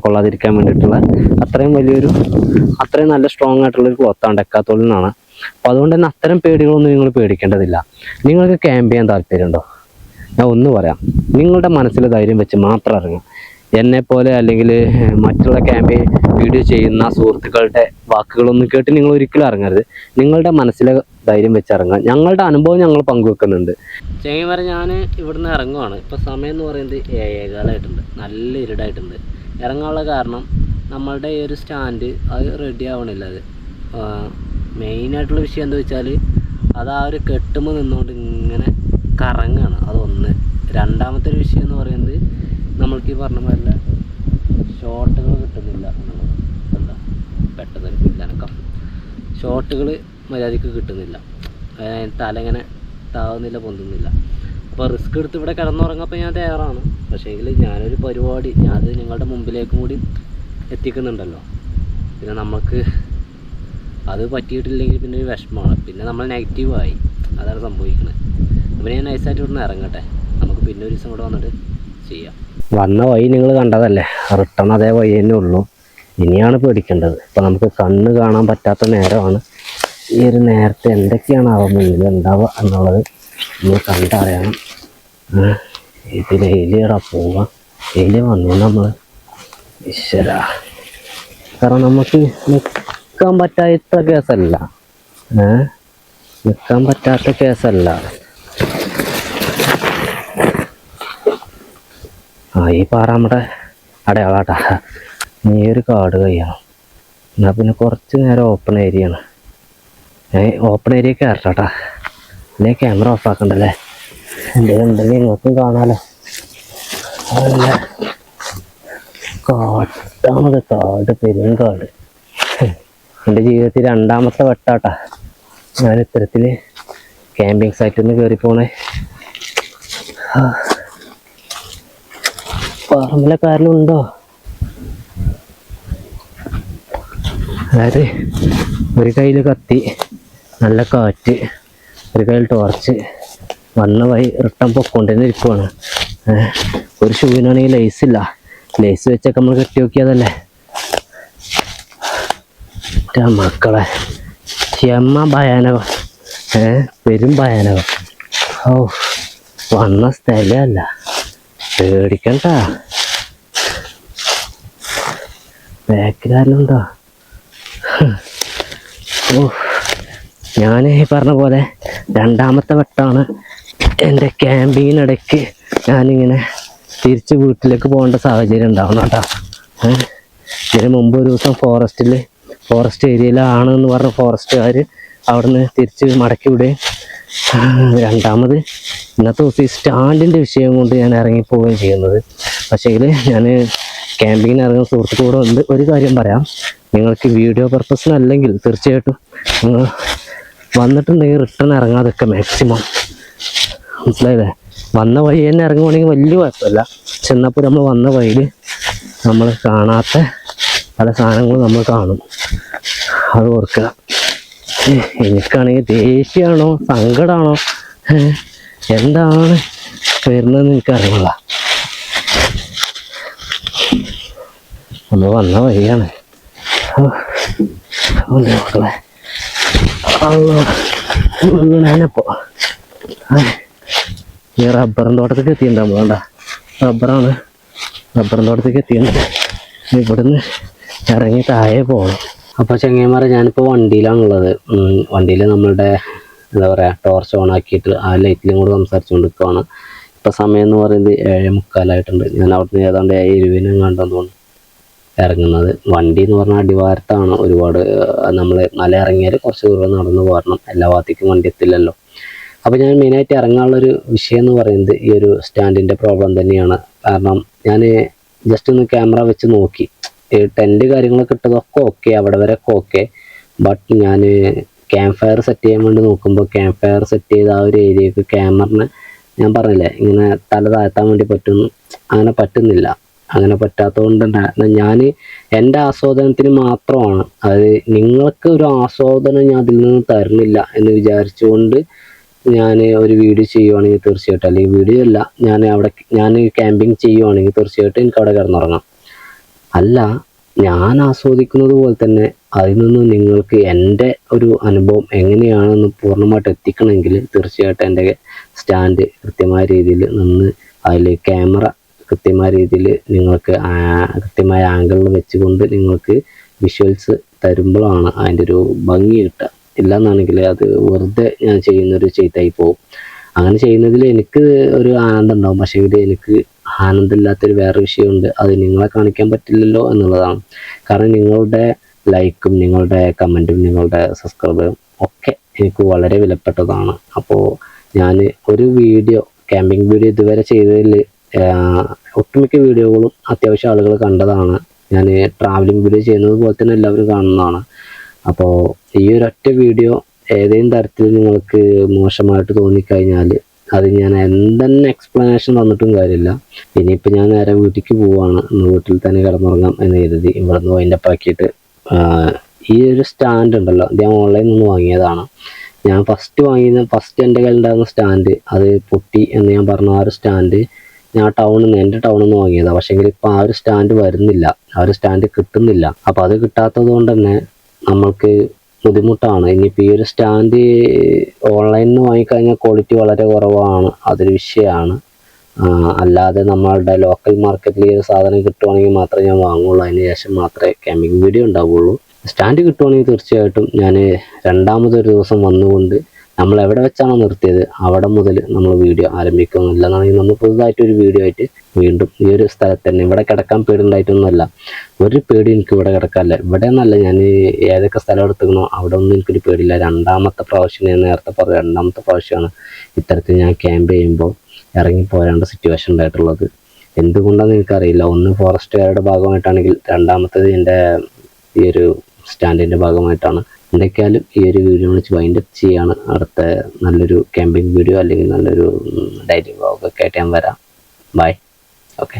കൊള്ളാതിരിക്കാൻ വേണ്ടിയിട്ടുള്ള അത്രയും വലിയൊരു അത്രയും നല്ല സ്ട്രോങ് ആയിട്ടുള്ള ഒരു ക്ലോത്താണ് ഡെക്കാത്തോളിനാണ് അപ്പോൾ അതുകൊണ്ട് തന്നെ അത്തരം പേടികളൊന്നും നിങ്ങൾ പേടിക്കേണ്ടതില്ല. നിങ്ങൾക്ക് ക്യാമ്പ് ചെയ്യാൻ താല്പര്യമുണ്ടോ? ഞാൻ ഒന്ന് പറയാം. നിങ്ങളുടെ മനസ്സിലെ ധൈര്യം വെച്ച് മാത്രം ഇറങ്ങാം എന്നെ പോലെ അല്ലെങ്കിൽ മറ്റുള്ള ക്യാമ്പ് വീഡിയോ ചെയ്യുന്ന സുഹൃത്തുക്കളുടെ വാക്കുകളൊന്നും കേട്ട് നിങ്ങൾ ഒരിക്കലും ഇറങ്ങരുത്. നിങ്ങളുടെ മനസ്സിലെ ധൈര്യം വെച്ച് ഇറങ്ങുക. ഞങ്ങളുടെ അനുഭവം ഞങ്ങൾ പങ്കുവെക്കുന്നുണ്ട്. ചെങ്ങി വരെ ഞാൻ ഇവിടുന്ന് ഇറങ്ങുവാണ്. ഇപ്പോൾ സമയം എന്ന് പറയുന്നത് ഏഴേകാലായിട്ടുണ്ട്. നല്ല ഇരുടായിട്ടുണ്ട്. ഇറങ്ങാനുള്ള കാരണം നമ്മളുടെ ഈ ഒരു സ്റ്റാൻഡ് അത് റെഡി ആവണില്ല അത്. മെയിനായിട്ടുള്ള വിഷയം എന്താ വെച്ചാൽ അത് ആ ഒരു കെട്ടുമ്പോൾ നിന്നുകൊണ്ട് ഇങ്ങനെ കറങ്ങാണ്. അതൊന്ന് രണ്ടാമത്തെ ഒരു വിഷയം എന്ന് പറയുന്നത് നമ്മൾക്ക് ഈ പറഞ്ഞ പോലെ ഷോട്ടുകൾ കിട്ടുന്നില്ല എന്നുള്ളത് എന്താ? പെട്ടെന്ന് ഒരു പുല്ലനക്കം ഷോട്ടുകൾ മര്യാദയ്ക്ക് കിട്ടുന്നില്ല. തല ഇങ്ങനെ താവുന്നില്ല പൊന്തുന്നില്ല. അപ്പോൾ റിസ്ക് എടുത്ത് ഇവിടെ കിടന്നുറങ്ങപ്പോൾ ഞാൻ തയ്യാറാണ്. പക്ഷേങ്കിൽ ഞാനൊരു പരിപാടി ഞാനത് നിങ്ങളുടെ മുമ്പിലേക്കും കൂടി എത്തിക്കുന്നുണ്ടല്ലോ. പിന്നെ നമുക്ക് അത് പറ്റിയിട്ടില്ലെങ്കിൽ പിന്നെ ഒരു വിഷമമാണ്. പിന്നെ നമ്മൾ നെഗറ്റീവായി അതാണ് സംഭവിക്കുന്നത്. അപ്പോൾ ഞാൻ നൈസായിട്ട് ഇവിടുന്ന് ഇറങ്ങട്ടെ. നമുക്ക് പിന്നെ ഒരു ദിവസം കൂടെ വന്നിട്ട് ചെയ്യാം. വന്ന വഴി നിങ്ങൾ കണ്ടതല്ലേ? റിട്ടേൺ അതേ വഴി തന്നെ ഉള്ളൂ. ഇനിയാണ് പേടിക്കേണ്ടത്. ഇപ്പം നമുക്ക് കണ്ണ് കാണാൻ പറ്റാത്ത നേരമാണ്. ഈ ഒരു നേരത്തെ എന്തൊക്കെയാണ് മുന്നിൽ ഉണ്ടാവുക എന്നുള്ളത് നമ്മൾ കണ്ടറിയണം. ഇതിൽ എലിയടാ പോവുക. എലി വന്നു നമ്മൾ ഈശ്വര. കാരണം നമുക്ക് നിൽക്കാൻ പറ്റാത്ത കേസല്ല. ഏ? നിൽക്കാൻ പറ്റാത്ത കേസല്ല. ആ ഈ പാറ നമ്മുടെ അടയാളാട്ടാ. നീ ഒരു കാട് കഴിയണം. എന്നാ പിന്നെ കുറച്ച് നേരം ഓപ്പൺ ഏരിയയാണ് ഏ ഓപ്പൺ ഏരിയ കയറട്ടാ അല്ലേ ക്യാമറ ഓഫ് ആക്കണ്ടല്ലേ? എന്റെ ഉണ്ടെങ്കിൽ നിങ്ങൾക്കും കാണാമല്ലോ കാട്ടാണത് കാട് പെരും കാട്. എന്റെ ജീവിതത്തിൽ രണ്ടാമത്തെ വട്ടാട്ടാ. ഞാൻ ഇത്തരത്തിൽ ക്യാമ്പിംഗ് സൈറ്റിൽ നിന്ന് കയറി പോണേ. പറമ്പിലെ കാരണം ഉണ്ടോ അതായത് ഒരു കയ്യിൽ കത്തി നല്ല കാറ്റ് ഒരു കയ്യിൽ ടോർച്ച് വന്ന വഴി റിട്ടൺ പൊക്കൊണ്ടിരുന്ന് ഇരിക്കുവാണ്. ഒരു ഷൂവിനാണെങ്കിൽ ലേസ് ഇല്ല. ലേസ് വെച്ചൊക്കെ നമ്മൾ കെട്ടി നോക്കിയതല്ലേ ന്റെ മക്കളെ. ചെമ്മ ഭയാനക. ഏ പെരും ഭയാനക. ഓ വന്ന സ്ഥലമല്ല പേടിക്കണ്ട. ബാക്കിലാരുണ്ടോ ഓ ഞാൻ ഈ പറഞ്ഞ പോലെ രണ്ടാമത്തെ വട്ടമാണ് എന്റെ ക്യാമ്പിങ്ങിനിടയ്ക്ക് ഞാനിങ്ങനെ തിരിച്ച് വീട്ടിലേക്ക് പോകേണ്ട സാഹചര്യം ഉണ്ടാവണം കേട്ടോ. ഇതിന് മുമ്പ് ഒരു ദിവസം ഫോറസ്റ്റിൽ ഫോറസ്റ്റ് ഏരിയയിലാണെന്ന് പറഞ്ഞ ഫോറസ്റ്റുകാർ അവിടുന്ന് തിരിച്ച് മടക്കി വിടുകയും രണ്ടാമത് ഇന്നത്തെ ദിവസം സ്റ്റാൻഡിന്റെ വിഷയം കൊണ്ട് ഞാൻ ഇറങ്ങിപ്പോവുകയും ചെയ്യുന്നത്. പക്ഷേങ്കിൽ ഞാൻ ക്യാമ്പിങ്ങിന് ഇറങ്ങുന്ന സുഹൃത്തുക്കൂടെ ഉണ്ട്. ഒരു കാര്യം പറയാം. നിങ്ങൾക്ക് വീഡിയോ പർപ്പസിനല്ലെങ്കിൽ തീർച്ചയായിട്ടും നിങ്ങൾ വന്നിട്ടുണ്ടെങ്കിൽ റിട്ടേൺ ഇറങ്ങാതൊക്കെ മാക്സിമം മനസ്സിലായില്ലേ? വന്ന വഴി തന്നെ ഇറങ്ങുവാണെങ്കിൽ വലിയ കുഴപ്പമില്ല. ചെന്നപ്പോൾ നമ്മൾ വന്ന വഴിയിൽ നമ്മൾ കാണാത്ത പല സാധനങ്ങളും നമ്മൾ കാണും. അത് ഓർക്കുക. എനിക്കാണെങ്കിൽ ദേഷ്യമാണോ സങ്കടമാണോ എന്താണ് വരുന്നതെന്ന് എനിക്കറിയില്ല. നമ്മൾ വന്ന വഴിയാണ്. ഒന്ന് മക്കളെ ഈ റബ്ബറിന്റെ തോട്ടത്തേക്ക് എത്തിയിട്ടുണ്ടാകും വേണ്ട റബ്ബറാണ്. റബ്ബറിന്റെ തോട്ടത്തേക്ക് എത്തിയിട്ടുണ്ട്. ഇവിടുന്ന് ഇറങ്ങി താഴെ പോകണം അപ്പോൾ ചെങ്ങന്മാരെ ഞാനിപ്പോൾ വണ്ടിയിലാണുള്ളത്. വണ്ടിയിൽ നമ്മളുടെ എന്താ പറയുക ടോർച്ച് ഓൺ ആക്കിയിട്ട് ആ ലൈറ്റിലും കൂടെ സംസാരിച്ചുകൊണ്ട് നിൽക്കുകയാണ് ഇപ്പോൾ സമയം എന്ന് പറയുന്നത് ഏഴ് മുക്കാലായിട്ടുണ്ട്. ഞാൻ അവിടുന്ന് ഏതാണ്ട് ഇരുപതിനും കണ്ടെന്ന് ഇറങ്ങുന്നത്. വണ്ടി എന്ന് പറഞ്ഞാൽ അടിവാരത്താണ്. ഒരുപാട് നമ്മൾ മല ഇറങ്ങിയാൽ കുറച്ച് ദൂരം നടന്ന് പോരണം. എല്ലാ ഭാഗത്തേക്കും വണ്ടി എത്തില്ലല്ലോ. അപ്പോൾ ഞാൻ മെയിനായിട്ട് ഇറങ്ങാനുള്ളൊരു വിഷയം എന്ന് പറയുന്നത് ഈ ഒരു സ്റ്റാൻഡിന്റെ പ്രോബ്ലം തന്നെയാണ്. കാരണം ഞാൻ ജസ്റ്റ് ഒന്ന് ക്യാമറ വെച്ച് നോക്കി. ടെന്റ് കാര്യങ്ങളൊക്കെ ഇട്ടതൊക്കെ ഓക്കെ അവിടെ വരെ ഒക്കെ ഓക്കെ ബട്ട് ഞാൻ ക്യാമ്പ് ഫയർ സെറ്റ് ചെയ്യാൻ വേണ്ടി നോക്കുമ്പോൾ ക്യാമ്പ് ഫയർ സെറ്റ് ചെയ്ത ആ ഒരു ഏരിയക്ക് ക്യാമറിന് ഞാൻ പറഞ്ഞില്ലേ ഇങ്ങനെ തല താഴ്ത്താൻ വേണ്ടി പറ്റുന്നു അങ്ങനെ പറ്റുന്നില്ല. അങ്ങനെ പറ്റാത്തതുകൊണ്ട് ഞാൻ എന്റെ ആസ്വാദനത്തിന് മാത്രമാണ്. അത് നിങ്ങൾക്ക് ഒരു ആസ്വാദനം ഞാൻ അതിൽ നിന്ന് തരുന്നില്ല എന്ന് വിചാരിച്ചുകൊണ്ട് ഞാൻ ഒരു വീഡിയോ ചെയ്യുവാണെങ്കിൽ തീർച്ചയായിട്ടും. അല്ലെങ്കിൽ വീഡിയോ അല്ല ഞാൻ അവിടെ ഞാൻ ക്യാമ്പിങ് ചെയ്യുവാണെങ്കിൽ തീർച്ചയായിട്ടും എനിക്ക് അവിടെ കിടന്നുറങ്ങാം. അല്ല ഞാൻ ആസ്വദിക്കുന്നത് പോലെ തന്നെ അതിൽ നിന്ന് നിങ്ങൾക്ക് എന്റെ ഒരു അനുഭവം എങ്ങനെയാണെന്ന് പൂർണമായിട്ട് എത്തിക്കണമെങ്കിൽ തീർച്ചയായിട്ടും എന്റെ സ്റ്റാൻഡ് കൃത്യമായ രീതിയിൽ നിന്ന് അതിൽ ക്യാമറ കൃത്യമായ രീതിയിൽ നിങ്ങൾക്ക് കൃത്യമായ ആംഗിളിൽ വെച്ചുകൊണ്ട് നിങ്ങൾക്ക് വിഷ്വൽസ് തരുമ്പോഴാണ് അതിന്റെ ഒരു ഭംഗി കിട്ടുക. ഇല്ലാന്നാണെങ്കിൽ അത് വെറുതെ ഞാൻ ചെയ്യുന്നൊരു ചെയ്തായി പോകും. അങ്ങനെ ചെയ്യുന്നതിൽ എനിക്ക് ഒരു ആനന്ദം ഉണ്ടാവും. പക്ഷേ ഇത് എനിക്ക് ആനന്ദമില്ലാത്തൊരു വേറെ വിഷയമുണ്ട്. അത് നിങ്ങളെ കാണിക്കാൻ പറ്റില്ലല്ലോ എന്നുള്ളതാണ്. കാരണം നിങ്ങളുടെ ലൈക്കും നിങ്ങളുടെ കമന്റും നിങ്ങളുടെ സബ്സ്ക്രൈബും ഒക്കെ എനിക്ക് വളരെ വിലപ്പെട്ടതാണ്. അപ്പോൾ ഞാൻ ഒരു വീഡിയോ ക്യാമ്പിംഗ് വീഡിയോ ഇതുവരെ ചെയ്തതിൽ ഒട്ടുമിക്ക വീഡിയോകളും അത്യാവശ്യം ആളുകൾ കണ്ടതാണ്. ഞാൻ ട്രാവലിംഗ് വീഡിയോ ചെയ്യുന്നത് പോലെ തന്നെ എല്ലാവരും കാണുന്നതാണ്. അപ്പോൾ ഈ ഒരൊറ്റ വീഡിയോ ഏതെങ്കിലും തരത്തിൽ നിങ്ങൾക്ക് മോശമായിട്ട് തോന്നിക്കഴിഞ്ഞാൽ അത് ഞാൻ എന്തെന്നെ എക്സ്പ്ലനേഷൻ തന്നിട്ടും കാര്യമില്ല. ഇനിയിപ്പോൾ ഞാൻ നേരെ വീട്ടിലേക്ക് പോവാണ്. വീട്ടിൽ തന്നെ കിടന്നുറങ്ങാം എന്ന് കരുതി ഇവിടെ നിന്ന് വൈൻഡപ്പ് ആക്കിയിട്ട് ഈ ഒരു സ്റ്റാൻഡ് ഉണ്ടല്ലോ. ഞാൻ ഓൺലൈനിൽ നിന്ന് വാങ്ങിയതാണ്. ഞാൻ ഫസ്റ്റ് വാങ്ങിയ ഫസ്റ്റ് എന്റെ കയ്യിലുണ്ടായിരുന്ന സ്റ്റാൻഡ് അത് പൊട്ടി എന്ന് ഞാൻ പറഞ്ഞ ആ ഒരു സ്റ്റാൻഡ് ഞാൻ ടൗണിൽ നിന്ന് എന്റെ ടൗണിൽ നിന്ന് വാങ്ങിയതാണ് പക്ഷേങ്കിൽ ഇപ്പോൾ ആ ഒരു സ്റ്റാൻഡ് വരുന്നില്ല. ആ ഒരു സ്റ്റാൻഡ് കിട്ടുന്നില്ല. അപ്പോൾ അത് കിട്ടാത്തത് കൊണ്ട് തന്നെ നമ്മൾക്ക് ബുദ്ധിമുട്ടാണ്. ഇനിയിപ്പോൾ ഈ ഒരു സ്റ്റാൻഡ് ഓൺലൈനിൽ നിന്ന് വാങ്ങിക്കഴിഞ്ഞാൽ ക്വാളിറ്റി വളരെ കുറവാണ്. അതൊരു വിഷയമാണ്. അല്ലാതെ നമ്മളുടെ ലോക്കൽ മാർക്കറ്റിൽ ഈ ഒരു സാധനം കിട്ടുവാണെങ്കിൽ മാത്രമേ ഞാൻ വാങ്ങുള്ളൂ. അതിന് ശേഷം മാത്രമേ ക്യാമ്പിംഗ് വീഡിയോ ഉണ്ടാവുള്ളൂ. സ്റ്റാൻഡ് കിട്ടുവാണെങ്കിൽ തീർച്ചയായിട്ടും ഞാൻ രണ്ടാമതൊരു ദിവസം വന്നുകൊണ്ട് നമ്മൾ എവിടെ വെച്ചാണോ നിർത്തിയത് അവിടെ മുതൽ നമ്മൾ വീഡിയോ ആരംഭിക്കും. അല്ലെന്നാണെങ്കിൽ നമ്മൾ പുതുതായിട്ട് ഒരു വീഡിയോ ആയിട്ട് വീണ്ടും ഈ ഒരു സ്ഥലത്ത് തന്നെ ഇവിടെ കിടക്കാൻ പേടിയുണ്ടായിട്ടൊന്നുമല്ല. ഒരു പേടി എനിക്ക് ഇവിടെ കിടക്കാനില്ല. ഇവിടെ എന്നല്ല ഞാൻ ഏതൊക്കെ സ്ഥലം എടുത്തുക്കണോ അവിടെ ഒന്നും എനിക്കൊരു പേടിയില്ല. രണ്ടാമത്തെ പ്രാവശ്യം ഞാൻ നേരത്തെ പറഞ്ഞു രണ്ടാമത്തെ പ്രാവശ്യമാണ് ഇത്തരത്തിൽ ഞാൻ ക്യാമ്പ് ചെയ്യുമ്പോൾ ഇറങ്ങി പോരേണ്ട സിറ്റുവേഷൻ ഉണ്ടായിട്ടുള്ളത്. എന്തുകൊണ്ടാണെന്ന് എനിക്കറിയില്ല. ഒന്ന് ഫോറസ്റ്റുകാരുടെ ഭാഗമായിട്ടാണെങ്കിൽ രണ്ടാമത്തേത് എന്റെ ഈ ഒരു സ്റ്റാൻഡിന്റെ ഭാഗമായിട്ടാണ് എന്തൊക്കെയാലും ഈ ഒരു വീഡിയോ വിളിച്ച് വൈൻഡ് അപ്പ് ചെയ്യാണ് അടുത്ത നല്ലൊരു ക്യാമ്പിംഗ് വീഡിയോ അല്ലെങ്കിൽ നല്ലൊരു ഡയറ്റിംഗ് വ്ളോഗൊക്കെ ആയിട്ട് ഞാൻ വരാം. Bye okay